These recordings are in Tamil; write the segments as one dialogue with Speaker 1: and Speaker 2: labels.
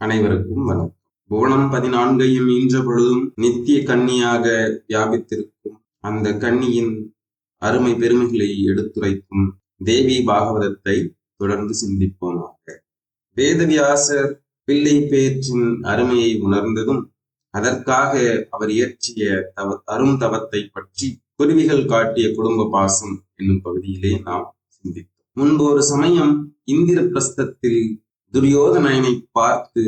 Speaker 1: அனைவருக்கும் வணக்கம். புவனம் பதினான்கையும் ஈன்ற பொழுதும் நித்திய கன்னியாக வியாபித்திருக்கும் அந்த கன்னியின் அருமை பெருமைகளை எடுத்துரைக்கும் தேவி பாகவதத்தை தொடர்ந்து சிந்திப்போமாக. வேதவியாசர் பிள்ளை பேற்றின் அருமையை உணர்ந்ததும் அதற்காக அவர் இயற்றிய தவ அரும் தவத்தை பற்றி குருவிகள் காட்டிய குடும்ப பாசம் என்னும் பகுதியிலே நாம் சிந்தித்தோம். முன்பு ஒரு சமயம் இந்திர பிரஸ்தத்தில் துரியோதனனை பார்த்து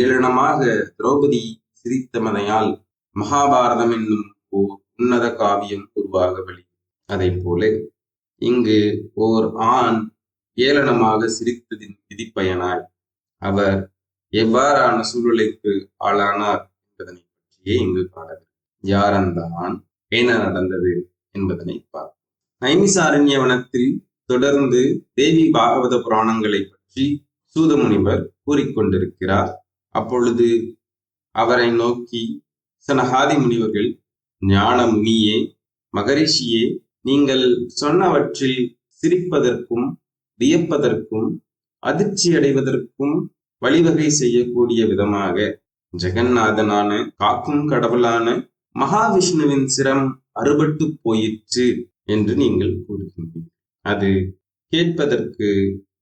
Speaker 1: ஏளனமாக திரௌபதி சிரித்தமதையால் மகாபாரதம் என்னும் ஓர் உன்னத காவியம் உருவாக வழி அதை போல இங்கு ஓர் ஆண் ஏளனமாக சிரித்ததின் விதிப்பயனாய் அவர் எவ்வாறான சூழலுக்கு ஆளானார் என்பதனை பற்றியே இங்கு காணவில்லை யார் அந்த ஆண்? என்ன நடந்தது? என்பதனை பார்ப்போம். நைமிசாரண்யவனத்தில் தொடர்ந்து தேவி பாகவத புராணங்களை பற்றி சூதமுனிவர் கூறிக்கொண்டிருக்கிறார். அப்பொழுது அவரை நோக்கி சனகாதி முனிவர்கள் ஞான முனியே மகரிஷியே நீங்கள் சொன்னவற்றில் சிரிப்பதற்கும் வியப்பதற்கும் அதிர்ச்சி அடைவதற்கும் வழிவகை செய்யக்கூடிய விதமாக ஜெகநாதனான காக்கும் கடவுளான மகாவிஷ்ணுவின் சிரம் அறுபட்டு போயிற்று என்று நீங்கள் கூறுகின்றீர்கள். அது கேட்பதற்கு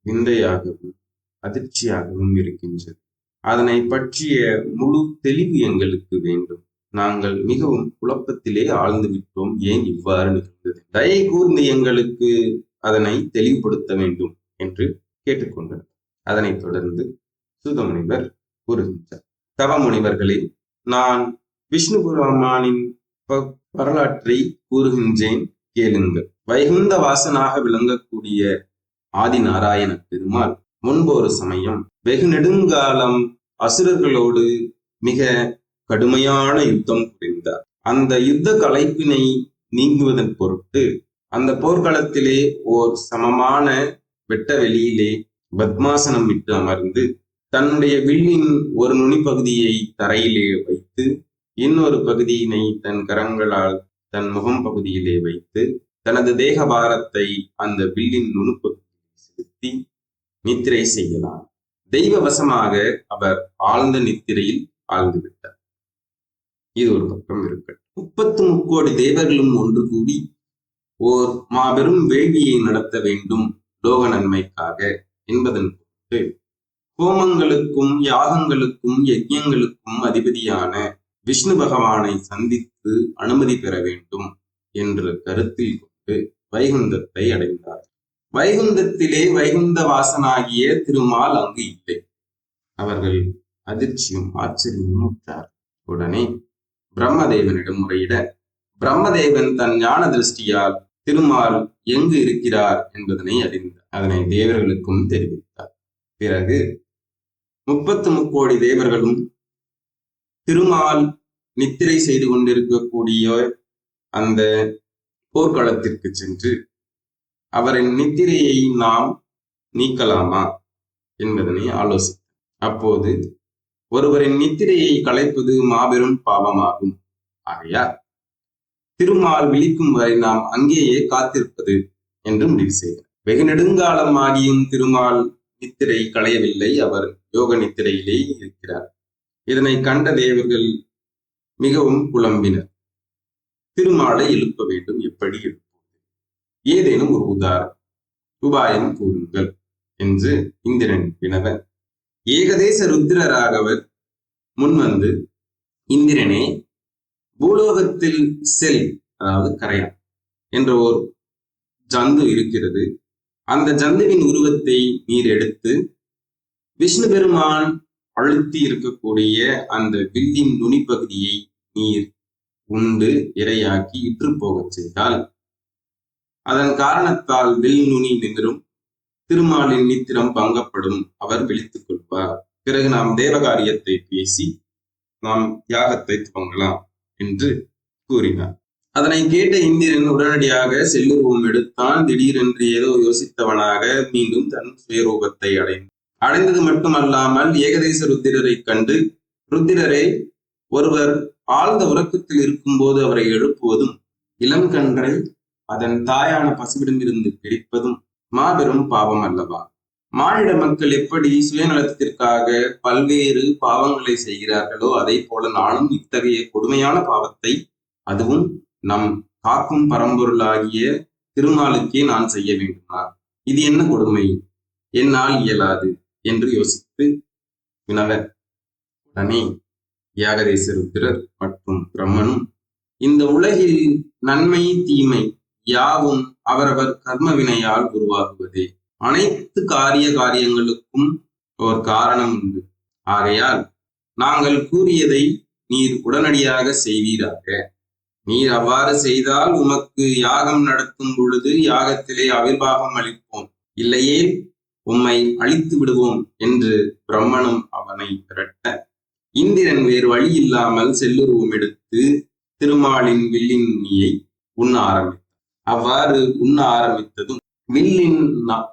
Speaker 1: விந்தையாகவும் அதிர்ச்சியாகவும் இருக்கின்றது. அதனை பற்றிய முழு தெளிவு எங்களுக்கு வேண்டும். நாங்கள் மிகவும் குழப்பத்திலே ஆழ்ந்து விட்டோம். ஏன் இவ்வாறு நிகழ்ந்தது? தயை கூர்ந்து எங்களுக்கு அதனை தெளிவுபடுத்த வேண்டும் என்று கேட்டுக்கொண்டனர். அதனைத் தொடர்ந்து சுதமுனிவர் கூறுகின்றார். தவ முனிவர்களே நான் விஷ்ணு புராமானின் வரலாற்றை கூறுகின்றேன். கேளுங்கள். வைகுந்த வாசனாக விளங்கக்கூடிய ஆதி நாராயண பெருமாள் முன்பு ஒரு சமயம். வெகு நெடுங்காலம் அசுரர்களோடு மிக கடுமையான யுத்தம் புரிந்தார். அந்த யுத்த கலைப்பினை நீங்குவதன் பொருட்டு அந்த போர்க்களத்திலே ஓர் சமமான வெட்ட வெளியிலே பத்மாசனம் விட்டு அமர்ந்து தன்னுடைய வில்லின் ஒரு நுனி பகுதியை தரையிலே வைத்து இன்னொரு பகுதியினை தன் கரங்களால் தன் முகம் பகுதியிலே வைத்து தனது தேக பாரத்தை அந்த வில்லின் நுணுப்பகுதியில் செலுத்தி நித்திரை செய்யலாம். தெய்வ வசமாக அவர் ஆழ்ந்த நித்திரையில் ஆழ்ந்து விட்டார் இது ஒரு பக்கம் இருக்கட்டும் முப்பத்து முக்கோடி தேவர்களும் ஒன்று கூடி ஓர் மாபெரும் வேள்வியை நடத்த வேண்டும் லோக நன்மைக்காக என்பதன் பொருட்டு ஹோமங்களுக்கும் யாகங்களுக்கும் யஜ்யங்களுக்கும் அதிபதியான விஷ்ணு பகவானை சந்தித்து அனுமதி பெற வேண்டும் என்ற கருத்தில் கொண்டு வைகுந்தத்தை அடைந்தார். வைகுந்தத்திலே வைகுந்த வாசனாகிய திருமால் அங்கு இல்லை. அவர்கள் அதிர்ச்சியும் ஆச்சரியமும் உற்றார். உடனே பிரம்மதேவனிடம் முறையிட பிரம்மதேவன் தன் ஞான திருஷ்டியால் திருமால் எங்கு இருக்கிறார் என்பதனை அறிந்தார் அதனை தேவர்களுக்கும் தெரிவித்தார். பிறகு முப்பத்து முக்கோடி தேவர்களும் திருமால் நித்திரை செய்து கொண்டிருக்கக்கூடிய அந்த போர்க்களத்திற்கு சென்று அவரின் நித்திரையை நாம் நீக்கலாமா என்பதனை ஆலோசித்தார் அப்போது ஒருவரின் நித்திரையை கலைப்பது மாபெரும் பாவமாகும். ஆகையால் திருமால் விழிக்கும் வரை நாம் அங்கேயே காத்திருப்பது என்று முடிவு செய்கிறார் வெகு நெடுங்காலமாகியும் திருமால் நித்திரை களையவில்லை. அவர் யோக நித்திரையிலே இருக்கிறார். இதனை கண்ட தேவர்கள் மிகவும் குழம்பினர். திருமாலை எழுப்ப வேண்டும். எப்படி எழுப்புவது ஏதேனும் ஒரு உதாரணம். உபாயம் கூறுங்கள் என்று இந்திரன் வினவன். ஏகதேச ருத்திரராகவர் முன்வந்து இந்திரனே பூலோகத்தில் செல் அதாவது கரையா என்ற ஒரு ஜந்து இருக்கிறது. அந்த ஜந்துவின் உருவத்தை நீர் எடுத்து விஷ்ணு பெருமான் அழுத்தி இருக்கக்கூடிய அந்த வில்லின் நுனிப்பகுதியை நீர் உண்டு இரையாக்கி இற்று போகச் செய்தால் அதன் காரணத்தால் வில் நுனி நிமிரும் திருமாலின் நித்திரம் பங்கப்படும் அவர் விழித்துக் கொள்வார். பிறகு நாம் தேவகாரியத்தை பேசி நாம் யாகத்தை துவங்கலாம் என்று கூறினார். அதனை கேட்ட இந்திரன் உடனடியாக செல்லுருவம் எடுத்தான் திடீரென்று ஏதோ யோசித்தவனாக மீண்டும் தன் சுயரூபத்தை அடைந்தான். அடைந்தது மட்டுமல்லாமல் ஏகதேச ருத்திரரை கண்டு ருத்திரரை ஒருவர் ஆழ்ந்த உறக்கத்தில் இருக்கும்போது அவரை எழுப்புவதும் இளங்கன்றை அதன் தாயான பசுவிடமிருந்து கிடைப்பதும் மாபெரும் பாவம் அல்லவா? மானிட மக்கள் எப்படி சுயநலத்திற்காக பல்வேறு பாவங்களை செய்கிறார்களோ அதை போல நானும் இத்தகைய கொடுமையான பாவத்தை அதுவும் நம் காக்கும் பரம்பொருளாகிய திருமாலுக்கே நான் செய்ய வேண்டுமா? இது என்ன கொடுமை? என்னால் இயலாது என்று யோசித்து வினவ உடனே யாகதேசருத்திரர் மற்றும் பிரம்மனும் இந்த உலகில் நன்மை தீமை யாவும் அவரவர் கர்ம வினையால் உருவாகுவதே. அனைத்து காரிய காரியங்களுக்கும் ஒரு காரணம் உண்டு. ஆகையால் நாங்கள் கூறியதை நீர் உடனடியாக செய்வீராக. நீர் அவ்வாறு செய்தால் உமக்கு யாகம் நடத்தும் பொழுது யாகத்திலே அவிர்வாகம் அளிப்போம். இல்லையே உம்மை அழித்து விடுவோம் என்று பிரம்மனும் அவனை விரட்ட. இந்திரன் வேறு வழி இல்லாமல் செல்லுருவம் எடுத்து திருமாலின் வில்லின் உண்ண ஆரம்பித்தான் அவ்வாறு உண்ண ஆரம்பித்ததும் வில்லின் நா-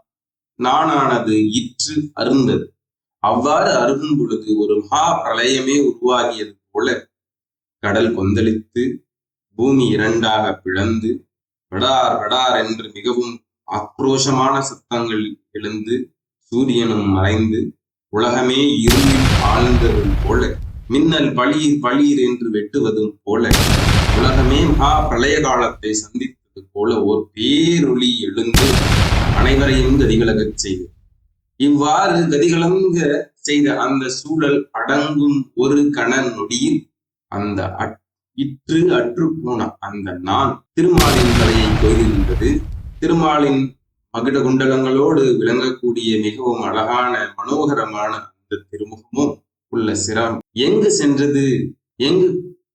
Speaker 1: இற்று அருந்தது. அவ்வாறு அருகும் பொழுது ஒரு மகா பிரளயமே உருவாகியது போல கடல் கொந்தளித்து பூமி இரண்டாக பிளந்து வடார் வடார் என்று மிகவும் ஆக்ரோஷமான சத்தங்கள் எழுந்து சூரியனும் மறைந்து உலகமே இருளில் ஆழ்ந்ததும் போல மின்னல் பளீர் பளீர் என்று வெட்டுவதும் போல உலகமே மகா பிரளய காலத்தை சந்தித்து போல ஒரு பேரொளி எழுந்து அனைவரையும் கதிகலகச் செய்தது இவ்வாறு கதிகலங்க செய்த அந்த சூழல் அடங்கும் ஒரு கண நொடியில் அந்த இற்று அற்று போன அந்த நான் திருமாலின் தலையை கொய்திருந்தது. திருமாலின் மகிட குண்டலங்களோடு விளங்கக்கூடிய மிகவும் அழகான மனோகரமான அந்த திருமுகமும் உள்ள சிரம் எங்கு சென்றது? எங்கு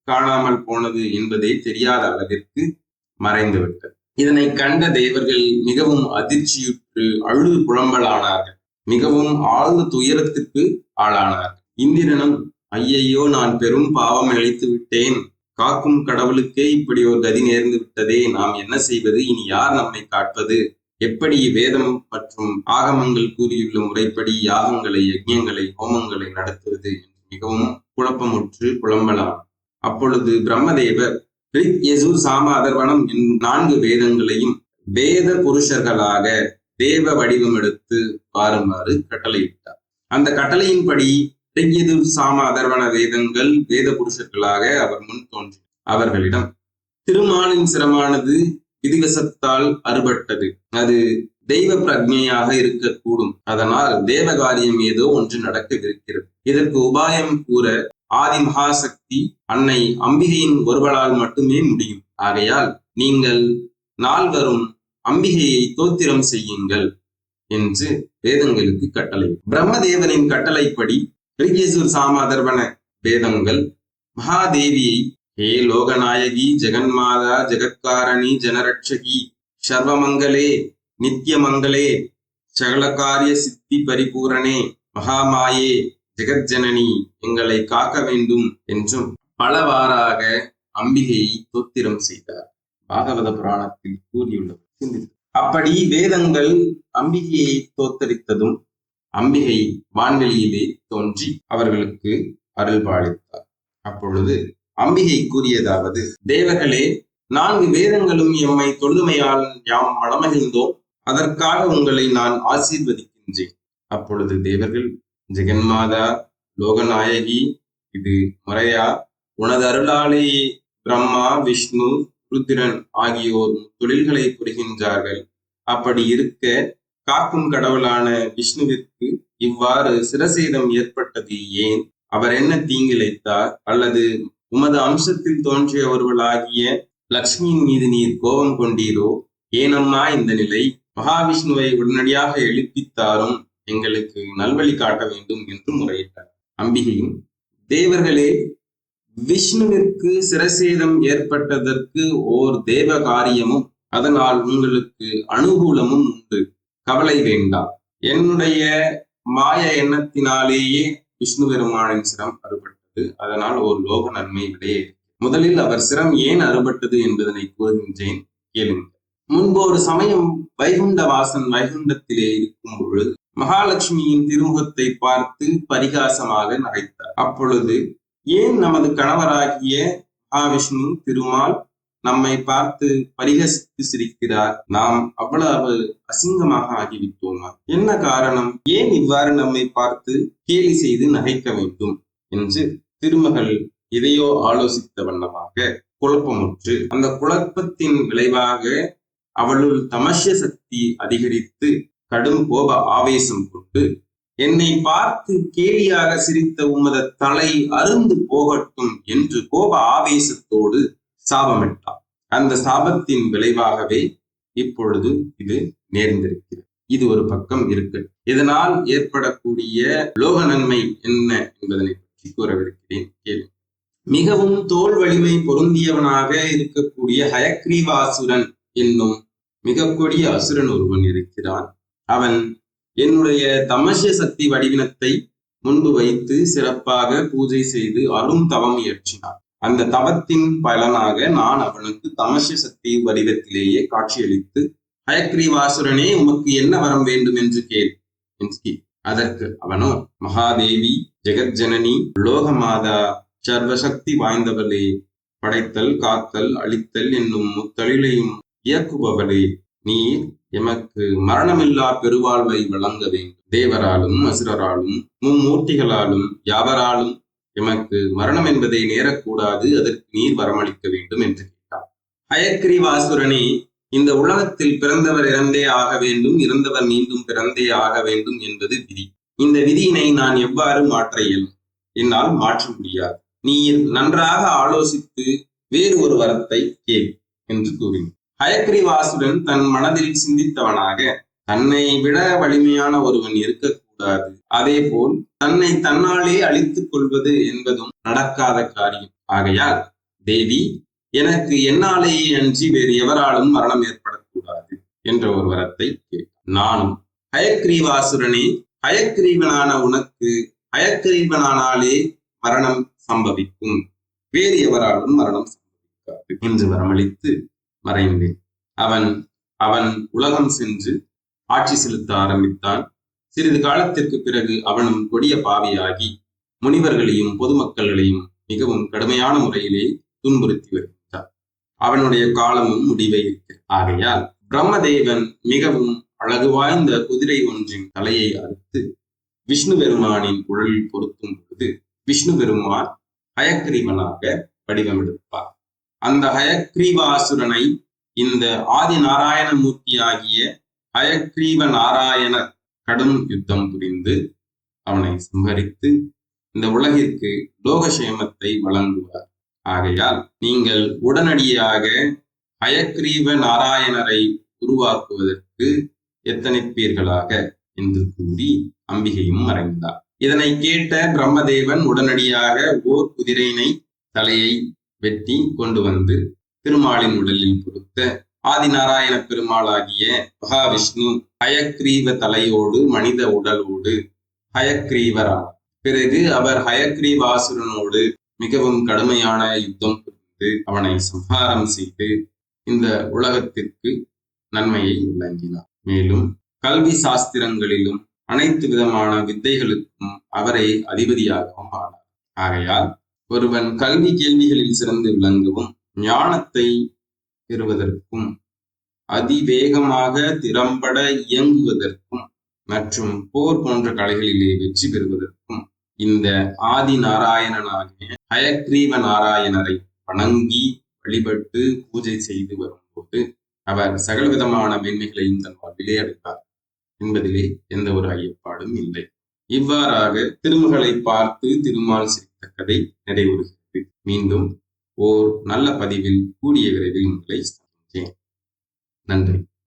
Speaker 1: காணாமல் போனது என்பதே தெரியாத அளவிற்கு மறைந்துவிட்டது. இதனை கண்ட தேவர்கள் மிகவும் அதிர்ச்சியுற்று அழுது புலம்பலானார்கள். மிகவும் ஆழ்ந்த துயரத்திற்கு ஆளானார்கள். இந்திரனும் ஐயையோ நான் பெரும் பாவம் இழைத்து விட்டேன். காக்கும் கடவுளுக்கே இப்படி ஒரு கதி நேர்ந்து விட்டதே. நாம் என்ன செய்வது? இனி யார் நம்மை காட்பது எப்படி வேதம் மற்றும் ஆகமங்கள் கூறியுள்ள முறைப்படி யாகங்களை யஜ்யங்களை ஹோமங்களை நடத்துவது? என்று மிகவும் குழப்பமுற்று புலம்பலாம். அப்பொழுது பிரம்மதேவர் ரிக் யசு சாம அதர்வனம் நான்கு வேதங்களையும் வேத புருஷர்களாக தேவ வடிவம் எடுத்து வாருமாறு கட்டளையிட்டார். அந்த கட்டளையின்படி ரிக்யது சாம அதர்வன வேதங்கள் வேத புருஷர்களாக அவர் முன் தோன்றி அவர்களிடம் திருமாலின் சிரமானது விதிவசத்தால் அறுபட்டது. அது தெய்வ பிரஜையாக இருக்கக்கூடும். அதனால் தேவ காரியம் ஏதோ ஒன்று நடக்கவிருக்கிறது. இதற்கு உபாயம் கூற ஆதி மகாசக்தி அன்னை அம்பிகையின் ஒருவளால் மட்டுமே முடியும். ஆகையால் நீங்கள் நால்வரும் அம்பிகையை தோத்திரம் செய்யுங்கள் என்று வேதங்களுக்கு கட்டளை. பிரம்மதேவனின் கட்டளைப்படி ரிகேசூர் சாமாதர்வன வேதங்கள் மகாதேவியை ஹே லோகநாயகி ஜெகன்மாதா ஜெகத்காரணி ஜனரட்சகி சர்வமங்களே நித்யமங்களே சகலகாரிய சித்தி பரிபூரணே மகாமாயே ஜெகஜனனி எங்களை காக்க வேண்டும் என்றும் பலவாறாக அம்பிகையை தோத்திரம் செய்தார். பாகவத புராணத்தில் கூறியுள்ளது சிந்தித்து அப்படி வேதங்கள் அம்பிகையை தோத்தரித்ததும் அம்பிகை வான்வெளியிலே தோன்றி அவர்களுக்கு அருள் பாலித்தார். அப்பொழுது அம்பிகை கூறியதாவது தேவர்களே நான்கு வேதங்களும் எம்மை தொழுமையால் யாம் மனமகிழ்ந்தோம் அதற்காக உங்களை நான் ஆசீர்வதிக்கின்றேன். அப்பொழுது தேவர்கள் ஜெகன்மாதா லோகநாயகி இது முறையா? உனது அருளாலேயே பிரம்மா விஷ்ணு ருத்திரன் ஆகியோர் தொழில்களை புரிகின்றார்கள். அப்படி இருக்க காக்கும் கடவுளான விஷ்ணுவிற்கு இவ்வாறு சிரசேதம் ஏற்பட்டது ஏன்? அவர் என்ன தீங்கிழைத்தார்? அல்லது உமது அம்சத்தில் தோன்றிய ஒருவளாகிய லக்ஷ்மியின் மீது நீர் கோபம் கொண்டீரோ? ஏனம்மா இந்த நிலை? மகாவிஷ்ணுவை உடனடியாக எழுப்பித்தாரும் எங்களுக்கு நல்வழி காட்ட வேண்டும் என்று முறையிட்டார். அம்பிகையும் தேவர்களே விஷ்ணுவிற்கு சிரசேதம் ஏற்பட்டதற்கு ஓர் தேவ காரியமும் அதனால் உங்களுக்கு அனுகூலமும் உண்டு. கவலை வேண்டாம். என்னுடைய மாய எண்ணத்தினாலேயே விஷ்ணு பெருமானின் சிரம் அறுபட்டது. அதனால் ஒரு லோக நன்மை விடையே முதலில் அவர் சிரம் ஏன் அறுபட்டது என்பதனை கூறுகின்றேன். கேளுங்கள். முன்பு ஒரு சமயம் வைகுண்ட வாசன் வைகுண்டத்திலே இருக்கும் பொழுது மகாலட்சுமியின் திருமுகத்தை பார்த்து பரிகாசமாக நகைத்தார். அப்பொழுது ஏன் நமது கணவராகிய மகாவிஷ்ணு திருமால் நம்மை பார்த்து பரிகசித்து சிரிக்கிறார்? நாம் அவ்வளவு அசிங்கமாக ஆகிவிட்டோமா? என்ன காரணம்? ஏன் இவ்வாறு நம்மை பார்த்து கேலி செய்து நகைக்க வேண்டும்? என்று திருமகள் எதையோ ஆலோசித்த வண்ணமாக குழப்பமுற்று அந்த குழப்பத்தின் விளைவாக அவளுள் தமசிய சக்தி அதிகரித்து கடும் கோப ஆவேசம் கொண்டு என்னை பார்த்து கேலியாக சிரித்த உமது தலை அருந்து போகட்டும் என்று கோப ஆவேசத்தோடு சாபமிட்டார் அந்த சாபத்தின் விளைவாகவே இப்பொழுது இது நேர்ந்திருக்கிறது. இது ஒரு பக்கம் இருக்கு இதனால் ஏற்படக்கூடிய லோக நன்மை என்ன என்பதனை பற்றி கூறவிருக்கிறேன். கேள்வி மிகவும் தோல் வலிமை பொருந்தியவனாக இருக்கக்கூடிய ஹயக்ரீவாசுரன் என்னும் மிக கொடிய அசுரன் ஒருவன் இருக்கிறான். அவன் என்னுடைய தமசிய சக்தி வடிவினத்தை முன்பு வைத்து சிறப்பாக பூஜை செய்து அரும் தவம் இயற்றினான். அந்த தவத்தின் பலனாக நான் அவனுக்கு தமசிய சக்தி வடிவத்திலேயே காட்சியளித்து ஹயக்ரீவாசுரனே உமக்கு என்ன வரம் வேண்டும் என்று கேள் அதற்கு அவனோ மகாதேவி ஜெகஜனனி லோகமாதா சர்வசக்தி வாய்ந்தவளே படைத்தல் காத்தல் அழித்தல் என்னும் முத்தொழிலையும் இயக்குபவளே நீர் எமக்கு மரணமில்லா பெருவாழ்வை வழங்க வேண்டும். தேவராலும் அசுரராலும் மும்மூர்த்திகளாலும் யாவராலும் எமக்கு மரணம் என்பதை நேரக்கூடாது அதற்கு நீர் வரமளிக்க வேண்டும் என்று கேட்டார். ஹயக்ரிவாசுரனே இந்த உலகத்தில் பிறந்தவர் இறந்தே ஆக வேண்டும் இறந்தவர் மீண்டும் பிறந்தே ஆக வேண்டும் என்பது விதி. இந்த விதியினை நான் எவ்வாறு மாற்ற இயலும்? என்னால் மாற்ற முடியாது. நீர் நன்றாக ஆலோசித்து வேறு ஒரு வரத்தை கேள் என்று கூறினார். ஹயக்ரிவாசுடன் தன் மனதில் சிந்தித்தவனாக தன்னை விட வலிமையான ஒருவன் இருக்கக்கூடாது. அதே போல் தன்னை தன்னாலே அழித்துக் கொள்வது என்பதும் நடக்காத காரியம். ஆகையால் தேவி எனக்கு என்னாலேயே அன்றி வேறு எவராலும் மரணம் ஏற்படக்கூடாது என்ற ஒரு வரத்தை கேட்டான் நானும் ஹயக்ரீவாசுரனே ஹயக்ரீவனான உனக்கு ஹயக்ரீவனானாலே மரணம் சம்பவிக்கும். வேறு எவராலும் மரணம் சம்பவிக்காது என்று வரமளித்து மறைந்தேன். அவன் அவன் உலகம் சென்று ஆட்சி செலுத்த ஆரம்பித்தான். சிறிது காலத்திற்கு பிறகு அவனும் கொடிய பாவியாகி முனிவர்களையும் பொதுமக்கள்களையும் மிகவும் கடுமையான முறையிலே துன்புறுத்தி வருகின்றார் அவனுடைய காலமும் முடிவை இருக்கிறது ஆகையால் பிரம்மதேவன் மிகவும் அழகு வாய்ந்த குதிரை ஒன்றின் தலையை அறுத்து விஷ்ணு பெருமானின் குழலில் பொருத்தும் பொழுது விஷ்ணு பெருமான் பயக்கிரிவனாக வடிவமெடுப்பார். அந்த ஹயக்ரீவாசுரனை இந்த ஆதி நாராயணமூர்த்தி ஆகிய ஹயக்ரீவ நாராயணர் கடும் யுத்தம் புரிந்து அவனை சம்ஹரித்து இந்த உலகிற்கு லோகசேமத்தை வழங்குவார். ஆகையால் நீங்கள் உடனடியாக ஹயக்ரீவ நாராயணரை உருவாக்குவதற்கு எத்தனைப்பீர்களாக? என்று கூறி அம்பிகையும் மறைந்தார். இதனை கேட்ட பிரம்மதேவன் உடனடியாக ஓர் குதிரையினை தலையை வெட்டி கொண்டு வந்து திருமாலின் உடலில் பொருத்த ஆதிநாராயண பெருமாளாகிய மகாவிஷ்ணு ஹயக்ரீவ தலையோடு மனித உடலோடு ஹயக்ரீவரா பிறகு அவர் ஹயக்ரீவாசுரனோடு மிகவும் கடுமையான யுத்தம் புரிந்து அவனை சம்ஹாரம் செய்து இந்த உலகத்திற்கு நன்மையை விளங்கினார். மேலும் கல்வி சாஸ்திரங்களிலும் அனைத்து விதமான வித்தைகளுக்கும் அவரை அதிபதியாகவும் ஆனார். ஆகையால் ஒருவன் கல்வி கேள்விகளில் சிறந்து விளங்கவும் ஞானத்தை பெறுவதற்கும் அதிவேகமாக திறம்பட இயங்குவதற்கும் மற்றும் போர் போன்ற கலைகளிலே வெற்றி பெறுவதற்கும் இந்த ஆதி நாராயணனாகிய ஹயக்ரீவ நாராயணரை வணங்கி வழிபட்டு பூஜை செய்து வரும்போது அவர் சகலவிதமான மேன்மைகளையும் தன் வாழ்விலே அடைத்தார் என்பதிலே எந்த ஒரு ஐயப்பாடும் இல்லை. இவ்வாறாக திருமகளை பார்த்து திருமால் சிரித்த கதை நிறைவுறுகிறது. மீண்டும் ஓர் நல்ல பதிவில் கூடிய விரைவில் உங்களை சந்தித்தேன் நன்றி.